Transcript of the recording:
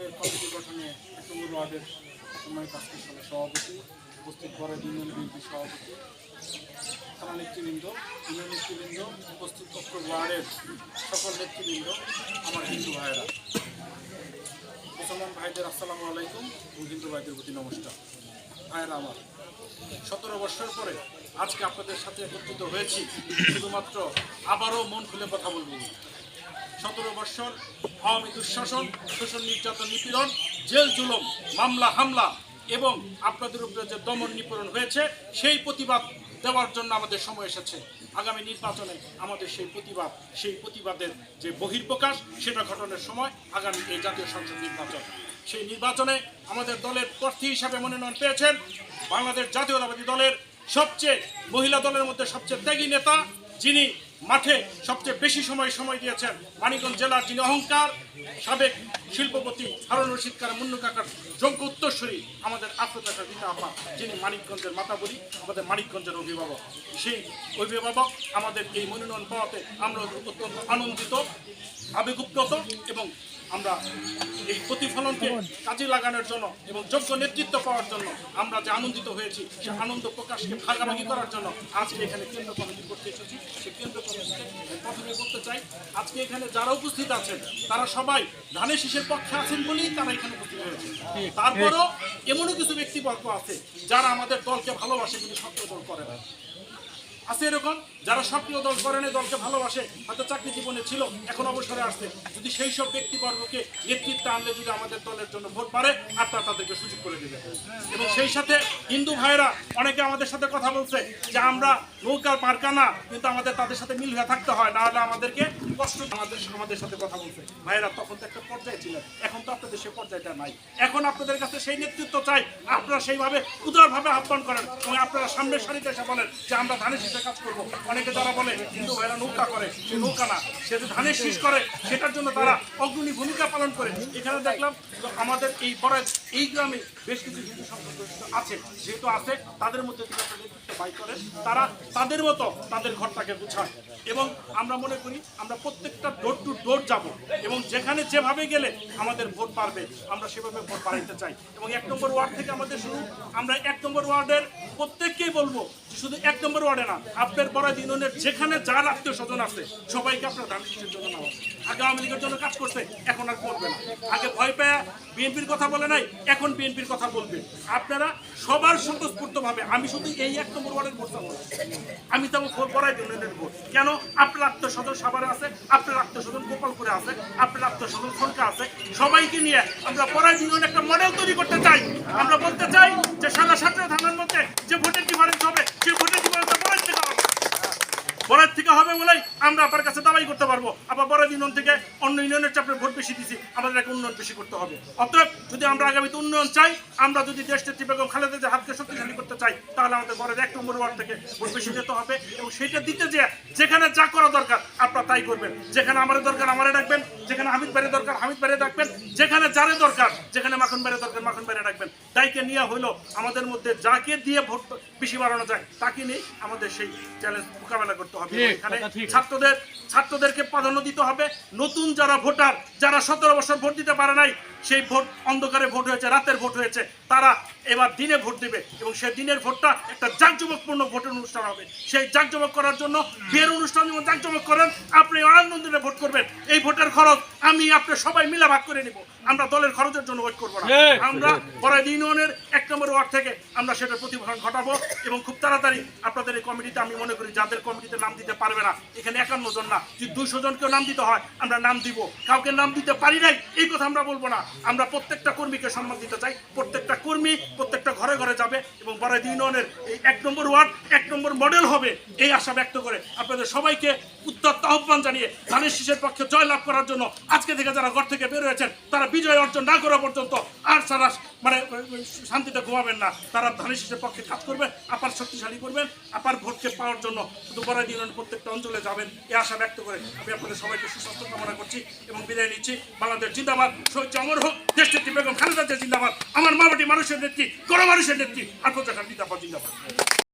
ওয়ার্ডের কমিটি গঠনে এক নম্বর ওয়ার্ডের সম্মানিত আজকের সালে সভাপতি উপস্থিত করে ইউনিয়ন বিএনপি সভাপতি, থানা নেতৃবৃন্দ ইউনিয়ন নেতৃবৃন্দ, উপস্থিত অত্র ওয়ার্ডের সকল নেতৃবৃন্দ, আমার হিন্দু ভাইয়েরা। মুসলমান ভাইদের আসসালামু আলাইকুম, এবং হিন্দু ভাইদের প্রতি নমস্কার। ভাইয়েরা আমার, সতেরো বছর পরে আজকে আপনাদের সাথে একত্রিত হয়েছি, শুধুমাত্র আবারও মন খুলে কথা বলব। সতেরো বৎসর আওয়ামী দুঃশাসন, শোষণ, নির্যাতন, নিপীড়ন, জেল, জুলম, মামলা, হামলা এবং আপনাদের উপরে যে দমন নিপীড়ন হয়েছে, সেই প্রতিবাদ দেওয়ার জন্য আমাদের সময় এসেছে। আগামী নির্বাচনে আমাদের সেই প্রতিবাদ, সেই প্রতিবাদের যে বহির্প্রকাশ, সেটা ঘটনার সময় আগামী এই জাতীয় সংসদ নির্বাচন। সেই নির্বাচনে আমাদের দলের প্রার্থী হিসাবে মনোনয়ন পেয়েছেন বাংলাদেশ জাতীয়তাবাদী দলের সবচেয়ে মহিলা দলের মধ্যে সবচেয়ে ত্যাগী নেতা, যিনি মাঠে সবচেয়ে বেশি সময় সময় দিয়েছেন মানিকগঞ্জ জেলার যিনি অহংকার, সাবেক শিল্পপতি হারুন রশিদ কার, মুন্নু কাকার যোগ্য উত্তরসূরি আমাদের আত্মকাকার পিতা আপা, যিনি মানিকগঞ্জের মাতা বলি আমাদের মানিকগঞ্জের অভিভাবক। সেই অভিভাবক আমাদের এই মনোনয়ন পাওয়াতে আমরা অত্যন্ত আনন্দিত আবেগুপ্ত এবং আমরা এই প্রতিফলনকে কাজে লাগানোর জন্য এবং যোগ্য নেতৃত্ব পাওয়ার জন্য আমরা যে আনন্দিত হয়েছি, সে আনন্দ প্রকাশকে ভাগাভাগি করার জন্য আজকে এখানে কেন্দ্র কমিটি করতে এসেছি। সেই কেন্দ্র কমিটিকে প্রথমে করতে চাই, আজকে এখানে যারা উপস্থিত আছেন, তারা সবাই ধানের শীষের পক্ষে আছেন বলেই তারা এখানে উপস্থিত হয়েছে। তারপরও এমনও কিছু ব্যক্তিবর্গ আছে যারা আমাদের দলকে ভালোবাসে কিন্তু সক্রিয় করে না। আছে এরকম? যারা সক্রিয় দল করেন দলকে ভালোবাসে, হয়তো চাকরি জীবনে ছিল, এখন অবসরে আসছে। যদি সেই সব ব্যক্তিবর্গকে নেতৃত্বে আনলে যদি আমাদের দলের জন্য ভোট পারে আপনারা তাদেরকে সুযোগ করে দেবে এবং সেই সাথে হিন্দু ভাইয়েরা, অনেকে আমাদের সাথে কথা বলছে যে আমরা নৌকার পার্কা না, কিন্তু আমাদের তাদের সাথে মিল হয়ে থাকতে হয়, না হলে আমাদেরকে কষ্ট আমাদের আমাদের সাথে কথা বলছে। ভাইয়েরা, তখন তো একটা পর্যায়ে ছিলেন, এখন তো আপনাদের সেই পর্যায়টা নাই। এখন আপনাদের কাছে সেই নেতৃত্ব চাই, আপনারা সেইভাবে উদারভাবে আহ্বান করেন এবং আপনারা সামনের সারিতে এসে বলেন যে আমরা ধানের অনেকে বলে নৌকা করে নৌকা না ধানের শীষ করে, সেটার জন্য তারা ভূমিকা পালন এখানে দেখলাম আমাদের এই এই গ্রামে বেশ কিছু আছে, যেহেতু আছে, তাদের মধ্যে তারা তাদের মতো তাদের ঘরটাকে গুছায়। এবং আমরা মনে করি, আমরা প্রত্যেকটা ডোর টু ডোর যাব, এবং যেখানে যেভাবে গেলে আমাদের ভোট পারবে আমরা সেভাবে ভোট বাড়াইতে চাই। এবং এক নম্বর ওয়ার্ড থেকে আমাদের শুরু, আমরা এক নম্বর ওয়ার্ডের প্রত্যেককেই বলব যে শুধু এক নম্বর ওয়ার্ডে না, আপনার বড় দিনের যেখানে যার আত্মীয় স্বজন আছে, সবাইকে আপনার ধান শীষের জন্য নেওয়া আগে আওয়ামী লীগের জন্য কাজ করছে, এখন আর করবে না। আগে ভয় পেয়ে বিএনপির কথা বলে নাই, এখন বিএনপির কথা বলবে। আপনারা সবার স্বতঃস্ফূর্তভাবে, আমি শুধু এই এক নম্বর ওয়ার্ডের ভোট চাবো আমি তো বড়াই ইউনিয়নের ভোট। কেন? আপনার আত্মীয় স্বজন সাভারে আছে, আপনার আত্মীয় স্বজন গোপালপুরে আছে, আপনার আত্মীয় স্বজন খনকা আছে, সবাইকে নিয়ে আমরা পড়াই ইউনিয়ন একটা মডেল তৈরি করতে চাই আমরা বলতে চাই যে সারা সাতটা ধানের মধ্যে যে ভোটের ডিফারেন্স হবে সেই ভোটের ডিফারেন্স পড়াই থেকে হবে বরাদ থেকে হবে বলেই আমরা আপনার কাছে দাবাই করতে পারব। আবার বড় ইউনিয়ন থেকে অন্য ইউনিয়নের চাপে ভোট বেশি দিছি আমাদের একটা উন্নয়ন বেশি করতে হবে। অতএব যদি আমরা আগামীতে উন্নয়ন চাই আমরা যদি দেশ নেত্রী বেগম খালেদা হাতকে শক্তিশালী করতে চাই তাহলে আমাদের বরাদ এক নম্বর ওয়ার্ড থেকে ভোট বেশি যেতে হবে এবং সেটা দিতে যে যেখানে যা করা দরকার আপনারা তাই করবেন। যেখানে আমাদের দরকার আমারে ডাকবেন। যেখানে হামিদ বাইরে দরকার হামিদ বাইরে ডাকবেন। যেখানে যারে দরকার যেখানে মাখন বাইরে দরকার মাখন বাইরে ডাকবেন। তাইকে নিয়ে হইল আমাদের মধ্যে যাকে দিয়ে ভোট বেশি বাড়ানো যায় তাকে নিয়ে আমাদের সেই চ্যালেঞ্জ মোকাবেলা করতে হবে। এখানে ছাত্রদের ছাত্রদেরকে প্রাধান্য দিতে হবে। নতুন যারা ভোটার যারা সতেরো বছর ভোট দিতে পারে নাই সেই ভোট অন্ধকারে ভোট হয়েছে রাতের ভোট হয়েছে তারা এবার দিনে ভোট দিবে এবং সেই দিনের ভোটটা একটা জাঁকজমকপূর্ণ ভোটের অনুষ্ঠান হবে। সেই জাঁকজমক করার জন্য বিয়ের অনুষ্ঠান যেমন জাঁকজমক করেন আপনি আনন্দিনে ভোট করবেন। এই ভোটের খরচ আমি আপনি সবাই মিলে ভাগ করে নিব। আমরা দলের খরচের জন্য ভোট করব না। আমরা বড়াই ইউনিয়নের নম্বর ওয়ার্ড থেকে আমরা সেটার প্রতিফলন ঘটাবো এবং খুব তাড়াতাড়ি আপনাদের এই কমিটিতে আমি মনে করি যাদের কমিটিতে নাম দিতে পারবে না, এখানে একান্ন জন না, যদি দুইশো জনকেও নাম দিতে হয়, আমরা নাম দিব। কাউকে নাম দিতে পারি নাই, এই কথা আমরা বলব না। আমরা প্রত্যেকটা কর্মীকে সম্মান দিতে চাই, প্রত্যেকটা কর্মী প্রত্যেকটা ঘরে ঘরে যাবে এবং বড়াই ইউনিয়নের এই এক নম্বর ওয়ার্ড, এক নম্বর মডেল হবে, এই আশা ব্যক্ত করে আপনাদের সবাইকে উত্তপ্ত আহ্বান জানিয়ে ধানের শীষের পক্ষে জয় লাভ করার জন্য আজকে থেকে যারা ঘর থেকে বের হয়েছেন, তারা বিজয় অর্জন না করা পর্যন্ত আর সারা মানে শান্তিতে ঘুমাবেন না। তারা ধানের শীষের পক্ষে কাজ করবেন আপার শক্তিশালী করবেন, আপার ভোটকে পাওয়ার জন্য শুধু বড়াই ইউনিয়ন প্রত্যেকটা অঞ্চলে যাবেন, এ আশা ব্যক্ত করে আমি আপনাদের সবাইকে সুস্বাস্থ্য কামনা করছি এবং বিদায় নিচ্ছি। বাংলাদেশ জিন্দাবাদ, শহীদ অমর হোক, দেশ নেত্রী বেগম খালেদা জিন্দাবাদ, আমার মা বাটি মানুষের নেত্রী গণ মানুষের নেত্রী আর প্রচার জিন্দাবাদ জিন্দাবাদ।